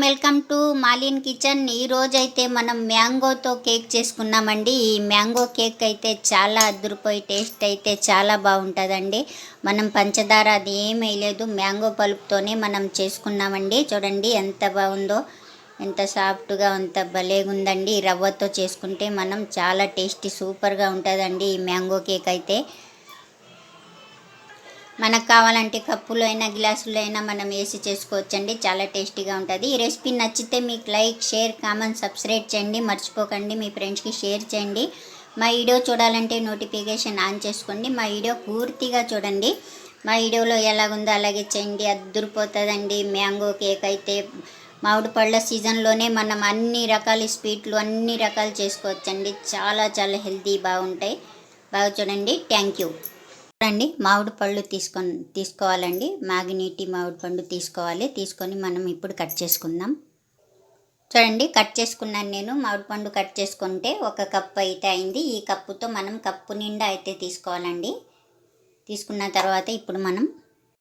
Welcome to మాలిన్ kitchen. ఈరోజైతే అయితే మనం మ్యాంగోతో కేక్ చేసుకున్నామండి. ఈ మ్యాంగో కేక్ అయితే చాలా అదురుపోయి టేస్ట్ అయితే చాలా బాగుంటుందండి. మనం పంచదార అది ఏమీ లేదు. మ్యాంగో పలుపుతోనే మనం చేసుకున్నామండి. చూడండి ఎంత బాగుందో ఎంత సాఫ్ట్గా అంత భలేగా ఉందండి రవ్వతో చేసుకుంటే మనం చాలా టేస్టీ సూపర్గా ఉంటుందండి ఈ మ్యాంగో కేక్ అయితే. మనకు కావాలంటే కప్పులో అయినా గ్లాసులో అయినా మనం వేసి చేసుకోవచ్చండి. చాలా టేస్టీగా ఉంటుంది. ఈ రెసిపీ నచ్చితే మీకు లైక్ షేర్ కామెంట్ సబ్స్క్రైబ్ చేయండి. మర్చిపోకండి మీ ఫ్రెండ్స్కి షేర్ చేయండి. మా వీడియో చూడాలంటే నోటిఫికేషన్ ఆన్ చేసుకోండి. మా వీడియో పూర్తిగా చూడండి. మా వీడియోలో ఎలాగుందో అలాగే చేయండి. అద్దరిపోతుందండి. మ్యాంగో కేక్ అయితే మామిడి పళ్ళ సీజన్లోనే మనం అన్ని రకాల స్వీట్లు అన్ని రకాలు చేసుకోవచ్చండి. చాలా చాలా హెల్తీ బాగుంటాయి. బాగా చూడండి. Thank you. చూడండి మామిడి పళ్ళు తీసుకొని తీసుకోవాలండి. మాగినీటి మామిడి పండు తీసుకోవాలి. తీసుకొని మనం ఇప్పుడు కట్ చేసుకుందాం. చూడండి కట్ చేసుకున్నాను నేను. మామిడి పండు కట్ చేసుకుంటే ఒక కప్పు అయితే అయింది. ఈ కప్పుతో మనం కప్పు నిండా అయితే తీసుకోవాలండి. తీసుకున్న తర్వాత ఇప్పుడు మనం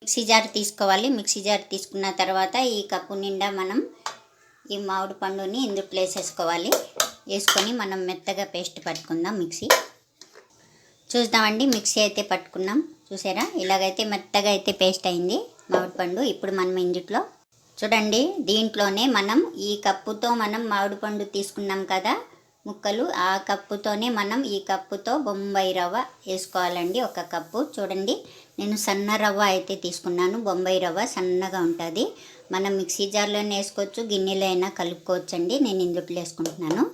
మిక్సీ జార్ తీసుకోవాలి. మిక్సీ జార్ తీసుకున్న తర్వాత ఈ కప్పు నిండా మనం ఈ మామిడి పండుని ఇందులో వేసేసుకోవాలి. వేసుకొని మనం మెత్తగా పేస్ట్ పట్టుకుందాం మిక్సీ. చూద్దామండి మిక్సీ అయితే పట్టుకున్నాం. చూసారా? ఇలాగైతే మెత్తగా అయితే పేస్ట్ అయింది మామిడి పండు ఇప్పుడు మనం ఇందుట్లో చూడండి దీంట్లోనే మనం ఈ కప్పుతో మనం మామిడి పండు తీసుకున్నాం కదా ముక్కలు. ఆ కప్పుతోనే మనం ఈ కప్పుతో బొంబాయి రవ్వ వేసుకోవాలండి. ఒక కప్పు. చూడండి నేను సన్న రవ్వ అయితే తీసుకున్నాను. బొంబాయి రవ్వ సన్నగా ఉంటుంది. మనం మిక్సీ జార్లోనే వేసుకోవచ్చు గిన్నెలో అయినా కలుపుకోవచ్చండి. నేను ఇందుట్లో వేసుకుంటున్నాను.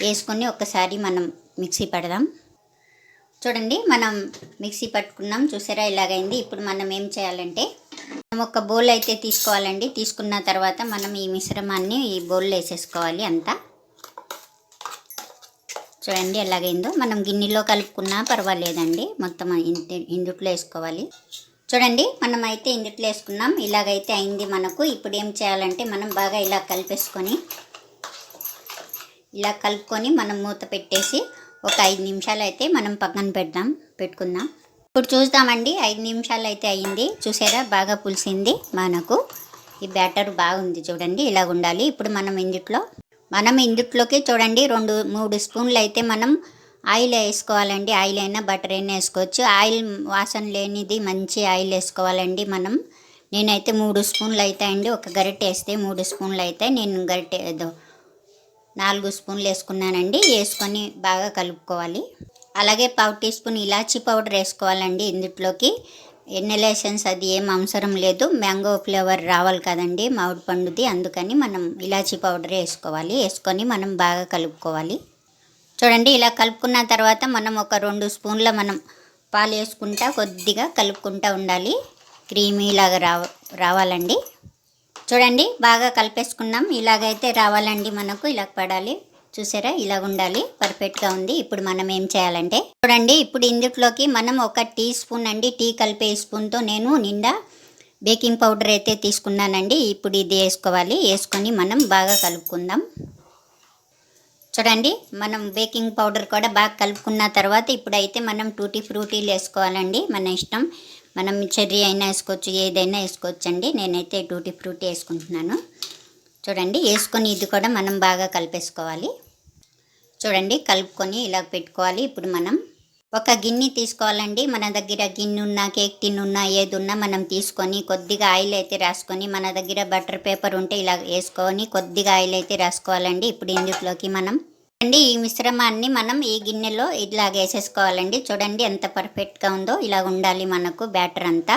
వేసుకొని ఒకసారి మనం మిక్సీ పడదాం. చూడండి మనం మిక్సీ పట్టుకున్నాం. చూసారా ఇలాగైంది. ఇప్పుడు మనం ఏం చేయాలంటే మనం ఒక బౌల్ అయితే తీసుకోవాలండి. తీసుకున్న తర్వాత మనం ఈ మిశ్రమాన్ని ఈ బౌల్లో వేసేసుకోవాలి అంతా. చూడండి ఎలాగైందో. మనం గిన్నెలో కలుపుకున్నా పర్వాలేదండి. మొత్తం ఇంటి- ఇందుట్లో వేసుకోవాలి. చూడండి మనం అయితే ఇందుట్లో వేసుకున్నాం. ఇలాగైతే అయింది మనకు. ఇప్పుడు ఏం చేయాలంటే మనం బాగా ఇలా కలిపేసుకొని ఇలా కలుపుకొని మనం మూత పెట్టేసి ఒక ఐదు నిమిషాలు అయితే మనం పక్కన పెడదాం పెట్టుకుందాం. ఇప్పుడు చూద్దామండి ఐదు నిమిషాలు అయితే అయింది చూసారా బాగా పులిసింది మనకు. ఈ బ్యాటర్ బాగుంది చూడండి ఇలా ఉండాలి. ఇప్పుడు మనం ఇందుట్లో మనం ఇందుట్లోకి చూడండి రెండు మూడు స్పూన్లు అయితే మనం ఆయిల్ వేసుకోవాలండి. ఆయిల్ అయినా బటర్ అయినా వేసుకోవచ్చు. ఆయిల్ వాసన లేనిది మంచి ఆయిల్ వేసుకోవాలండి మనం. నేనైతే మూడు స్పూన్లు అయితే అండి ఒక గరిటె వేస్తే మూడు స్పూన్లు అయితే నేను గరిటె ఏదో నాలుగు స్పూన్లు వేసుకున్నానండి. వేసుకొని బాగా కలుపుకోవాలి. అలాగే పావు టీ స్పూన్ ఇలాచీ పౌడర్ వేసుకోవాలండి ఇందుట్లోకి. ఎన్నెలేషన్స్ అది ఏం అవసరం లేదు. మ్యాంగో ఫ్లేవర్ రావాలి కదండి మామిడి పండుది అందుకని మనం ఇలాచీ పౌడర్ వేసుకోవాలి. వేసుకొని మనం బాగా కలుపుకోవాలి. చూడండి ఇలా కలుపుకున్న తర్వాత మనం ఒక రెండు స్పూన్ల మనం పాలు వేసుకుంటా కొద్దిగా కలుపుకుంటా ఉండాలి. క్రీమీ లాగా రావ రావాలండి. చూడండి బాగా కలిపేసుకున్నాం ఇలాగైతే రావాలండి మనకు. ఇలా పడాలి. చూసారా? ఇలా ఉండాలి. పర్ఫెక్ట్గా ఉంది. ఇప్పుడు మనం ఏం చేయాలంటే చూడండి ఇప్పుడు ఇందుట్లోకి మనం ఒక టీ స్పూన్ అండి టీ కలిపే స్పూన్తో నేను నిండా బేకింగ్ పౌడర్ అయితే తీసుకున్నానండి. ఇప్పుడు ఇది వేసుకోవాలి. వేసుకొని మనం బాగా కలుపుకుందాం. చూడండి మనం బేకింగ్ పౌడర్ కూడా బాగా కలుపుకున్న తర్వాత ఇప్పుడైతే మనం టూటీ ఫ్రూటీలు వేసుకోవాలండి. మన ఇష్టం మనం చెర్రీ అయినా వేసుకోవచ్చు ఏదైనా వేసుకోవచ్చు అండి. నేనైతే టూటీ ఫ్రూటీ వేసుకుంటున్నాను. చూడండి వేసుకొని ఇది కూడా మనం బాగా కలిపేసుకోవాలి. చూడండి కలుపుకొని ఇలా పెట్టుకోవాలి. ఇప్పుడు మనం ఒక గిన్నె తీసుకోవాలండి. మన దగ్గర గిన్నె ఉన్నా కేక్ టిన్ ఉన్నా ఏది ఉన్నా మనం తీసుకొని కొద్దిగా ఆయిల్ అయితే రాసుకొని మన దగ్గర బటర్ పేపర్ ఉంటే ఇలా వేసుకొని కొద్దిగా ఆయిల్ అయితే రాసుకోవాలండి. ఇప్పుడు ఇందులోకి మనం అండి ఈ మిశ్రమాన్ని మనం ఈ గిన్నెలో ఇట్లా వేసేసుకోవాలండి. చూడండి ఎంత పర్ఫెక్ట్గా ఉందో ఇలా ఉండాలి మనకు బ్యాటర్ అంతా.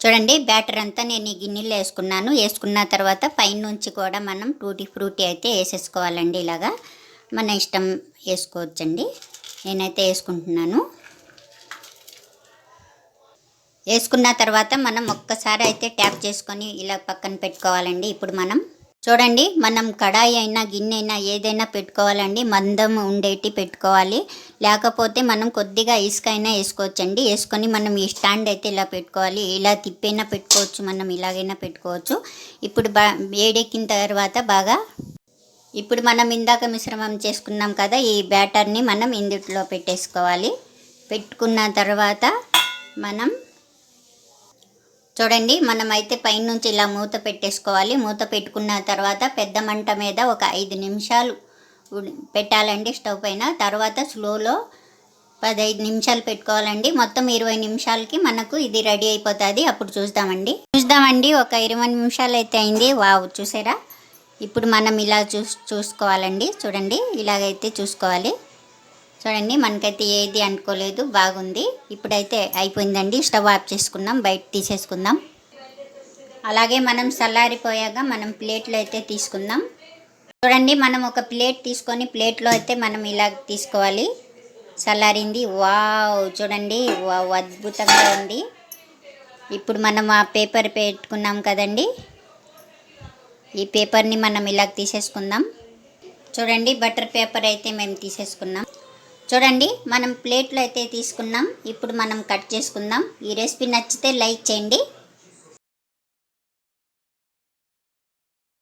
చూడండి బ్యాటర్ అంతా నేను ఈ గిన్నెలో వేసుకున్నాను. వేసుకున్న తర్వాత పైనుంచి కూడా మనం టూటీ ఫ్రూటీ అయితే వేసేసుకోవాలండి ఇలాగా. మన ఇష్టం వేసుకోవచ్చండి. నేనైతే వేసుకుంటున్నాను. వేసుకున్న తర్వాత మనం ఒక్కసారి అయితే ట్యాప్ చేసుకొని ఇలా పక్కన పెట్టుకోవాలండి. ఇప్పుడు మనం చూడండి మనం కడాయి అయినా గిన్నె అయినా ఏదైనా పెట్టుకోవాలండి. మందం ఉండేటి పెట్టుకోవాలి. లేకపోతే మనం కొద్దిగా ఇసుక అయినా వేసుకోవచ్చండి. వేసుకొని మనం ఈ స్టాండ్ అయితే ఇలా పెట్టుకోవాలి. ఇలా తిప్పైనా పెట్టుకోవచ్చు మనం ఇలాగైనా పెట్టుకోవచ్చు. ఇప్పుడు బా వేడెక్కిన తర్వాత బాగా ఇప్పుడు మనం ఇందాక మిశ్రమం చేసుకున్నాం కదా ఈ బ్యాటర్ని మనం ఇందుట్లో పెట్టేసుకోవాలి. పెట్టుకున్న తర్వాత మనం చూడండి మనమైతే పైనుంచి ఇలా మూత పెట్టేసుకోవాలి. మూత పెట్టుకున్న తర్వాత పెద్ద మంట మీద ఒక ఐదు నిమిషాలు పెట్టాలండి స్టవ్ పైన. తర్వాత స్లోలో పదహైదు నిమిషాలు పెట్టుకోవాలండి. మొత్తం ఇరవై నిమిషాలకి మనకు ఇది రెడీ అయిపోతుంది. అప్పుడు చూద్దామండి. చూద్దామండి ఒక ఇరవై నిమిషాలు అయితే అయింది. వావ్ చూసారా? ఇప్పుడు మనం ఇలా చూ చూసుకోవాలండి. చూడండి ఇలాగైతే చూసుకోవాలి. చూడండి మనకైతే ఏది అనుకోలేదు బాగుంది. ఇప్పుడైతే అయిపోయిందండి. స్టవ్ ఆఫ్ చేసుకుందాం బయట తీసేసుకుందాం. అలాగే మనం చల్లారిపోయాక మనం ప్లేట్లో అయితే తీసుకుందాం. చూడండి మనం ఒక ప్లేట్ తీసుకొని ప్లేట్లో అయితే మనం ఇలా తీసుకోవాలి. చల్లారింది. వావ్ చూడండి. వావ్ అద్భుతంగా ఉంది. ఇప్పుడు మనం ఆ పేపర్ పెట్టుకున్నాం కదండి. ఈ పేపర్ని మనం ఇలా తీసేసుకుందాం. చూడండి బటర్ పేపర్ అయితే మేము తీసేసుకున్నాం. చూడండి మనం ప్లేట్లో అయితే తీసుకున్నాం. ఇప్పుడు మనం కట్ చేసుకుందాం. ఈ రెసిపీ నచ్చితే లైక్ చేయండి.